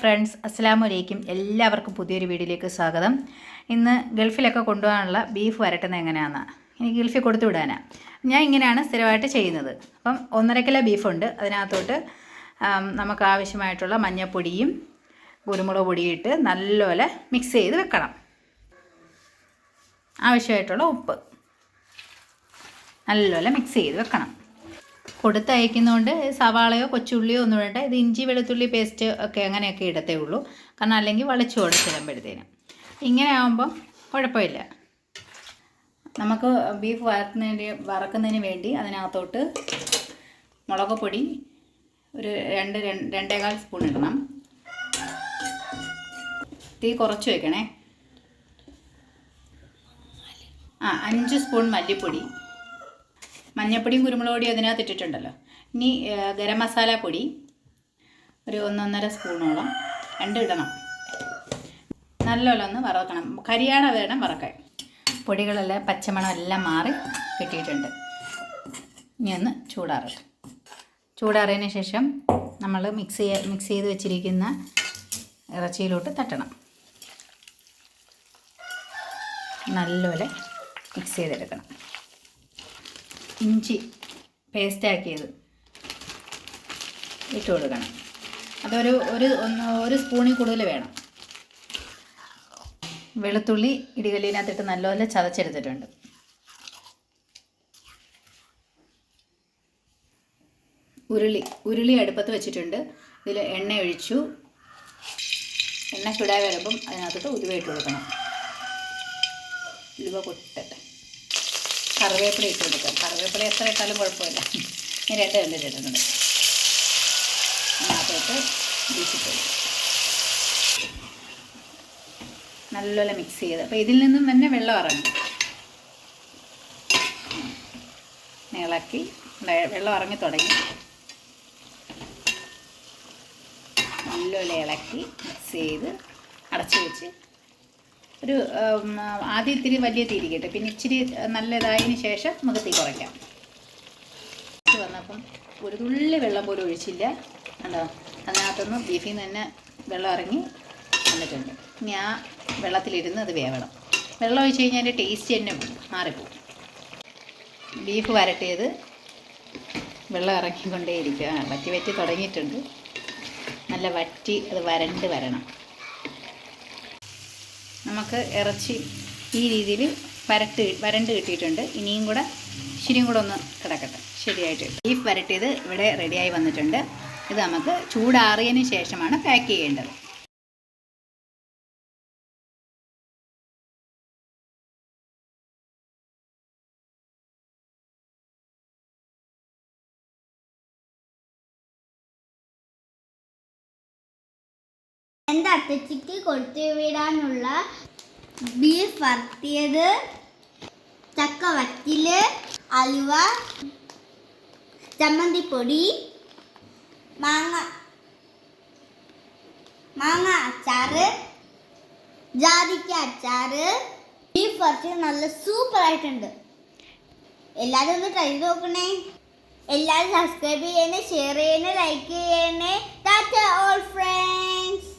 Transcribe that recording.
Friends അസ്സാം വലൈക്കും എല്ലാവർക്കും പുതിയൊരു വീഡിയോയിലേക്ക് സ്വാഗതം. ഇന്ന് ഗൾഫിലൊക്കെ കൊണ്ടുപോകാനുള്ള ബീഫ് വരട്ടുന്നത് എങ്ങനെയാണെന്ന്? എനിക്ക് ഗൾഫിൽ കൊടുത്തു വിടാനാണ് ഞാൻ ഇങ്ങനെയാണ് സ്ഥിരമായിട്ട് ചെയ്യുന്നത്. അപ്പം ഒന്നര കിലോ ബീഫുണ്ട്. അതിനകത്തോട്ട് നമുക്ക് ആവശ്യമായിട്ടുള്ള മഞ്ഞപ്പൊടിയും കുരുമുളക് പൊടിയും ഇട്ട് നല്ലപോലെ മിക്സ് ചെയ്ത് വെക്കണം. ആവശ്യമായിട്ടുള്ള ഉപ്പ് നല്ലപോലെ മിക്സ് ചെയ്ത് വെക്കണം. കൊടുത്തയക്കുന്നതുകൊണ്ട് സവാളയോ കൊച്ചുള്ളിയോ ഒന്നും വേണ്ട ഇത് ഇഞ്ചി വെളുത്തുള്ളി പേസ്റ്റ് ഒക്കെ അങ്ങനെയൊക്കെ ഇടത്തേ ഉള്ളൂ. കാരണം അല്ലെങ്കിൽ വളച്ചു കൊടുത്തിടുമ്പോഴത്തേനും ഇങ്ങനെ ആകുമ്പോൾ കുഴപ്പമില്ല. നമുക്ക് ബീഫ് വറക്കുന്നതിന് വറക്കുന്നതിന് വേണ്ടി അതിനകത്തോട്ട് മുളക് പൊടി ഒരു രണ്ട് രണ്ടേകാൽ സ്പൂൺ ഇടണം. തീ കുറച്ച് വയ്ക്കണേ ആ അഞ്ച് സ്പൂൺ മല്ലിപ്പൊടി. മഞ്ഞപ്പൊടിയും കുരുമുളക് പൊടിയും അതിനകത്ത് ഇട്ടിട്ടുണ്ടല്ലോ. ഇനി ഗരം മസാല പൊടി ഒരു ഒന്നൊന്നര സ്പൂണോളം രണ്ട് ഇടണം. നല്ലോണം ഒന്ന് വറക്കണം. കരിയാണ വേണം വറക്കാൻ. പൊടികളെല്ലാം പച്ചമണം എല്ലാം മാറി കിട്ടിയിട്ടുണ്ട്. ഇനി ഒന്ന് ചൂടാറട്ടെ. ചൂടാറിയതിന് ശേഷം നമ്മൾ മിക്സ് ചെയ്യ മിക്സ് ചെയ്ത് വെച്ചിരിക്കുന്ന ഇറച്ചിയിലോട്ട് തട്ടണം. നല്ലപോലെ മിക്സ് ചെയ്തെടുക്കണം. ഇഞ്ചി പേസ്റ്റാക്കിയത് ഇട്ട് കൊടുക്കണം. അതൊരു ഒരു ഒന്ന് ഒരു സ്പൂണിൽ കൂടുതൽ വേണം. വെളുത്തുള്ളി ഇടികല്ലിനകത്തിട്ട് നല്ലപോലെ ചതച്ചെടുത്തിട്ടുണ്ട്. ഉരുളി ഉരുളി അടുപ്പത്ത് വെച്ചിട്ടുണ്ട്. ഇതിൽ എണ്ണ ഒഴിച്ചു. എണ്ണ ചൂടായി വരുമ്പം അതിനകത്തോട്ട് ഉരുവയിട്ട് കൊടുക്കണം. ഉലുവ പൊട്ടട്ടെ. കറിവേപ്പില ഇട്ട് കൊടുക്കാം. കറിവേപ്പില എത്ര ഇട്ടാലും കുഴപ്പമില്ല. ഞാൻ രണ്ട് രണ്ട് ഇട്ടിട്ടുണ്ട്. അതിനകത്തോട്ട് കൊടുക്കും നല്ലപോലെ മിക്സ് ചെയ്ത്. അപ്പോൾ ഇതിൽ നിന്നും തന്നെ വെള്ളം ഇറങ്ങും. ഇളക്കി വെള്ളം ഇറങ്ങി തുടങ്ങി. നല്ലപോലെ ഇളക്കി മിക്സ് ചെയ്ത് അടച്ചു വെച്ച് ഒരു ആദ്യം ഇത്തിരി വലിയ തീരിക്കട്ടെ പിന്നെ ഇച്ചിരി നല്ലതായതിനു ശേഷം നമുക്ക് തീ കുറയ്ക്കാം. വന്നപ്പം ഒരു തുള്ളി വെള്ളം പോലും ഒഴിച്ചില്ല. കണ്ടോ? അതിനകത്തുനിന്ന് ബീഫിൽ നിന്ന് തന്നെ വെള്ളം ഇറങ്ങി വന്നിട്ടുണ്ട്. ഇനി ആ വെള്ളത്തിലിരുന്ന് അത് വേവണം. വെള്ളം ഒഴിച്ച് കഴിഞ്ഞാൽ അതിന്റെ ടേസ്റ്റ് തന്നെ മാറിപ്പോകും ബീഫ് വരട്ടിയത് വെള്ളം ഇറങ്ങിക്കൊണ്ടേയിരിക്കുക വറ്റി വറ്റി തുടങ്ങിയിട്ടുണ്ട്. നല്ല വറ്റി അത് വരണ്ട് വരണം. നമുക്ക് ഇറച്ചി ഈ രീതിയിൽ വരട്ട് വരണ്ട് കിട്ടിയിട്ടുണ്ട്. ഇനിയും കൂടെ ശരിയും കൂടെ ഒന്ന് കിടക്കട്ടെ. ശരിയായിട്ട്. ബീഫ് വരട്ടിയത് ഇവിടെ റെഡിയായി വന്നിട്ടുണ്ട്. ഇത് നമുക്ക് ചൂടാറിയതിന് ശേഷമാണ് പാക്ക് ചെയ്യേണ്ടത്. അത്തച്ചിക്ക് കൊടുത്തു വിടാനുള്ള ബീഫ് വറുത്തിയത് ചക്ക വറ്റിൽ അലുവ ചമ്മന്തിപ്പൊടി മാങ്ങ മാങ്ങ അച്ചാറ് ജാതിക്ക അച്ചാറ്. ബീഫ് വറുത്തി നല്ല സൂപ്പർ ആയിട്ടുണ്ട്. എല്ലാവരും ഒന്ന് ട്രൈ ചെയ്ത് നോക്കണേ. എല്ലാവരും സബ്സ്ക്രൈബ് ചെയ്യണേ ഷെയർ ചെയ്യണേ ലൈക്ക് ചെയ്യണേ. All friends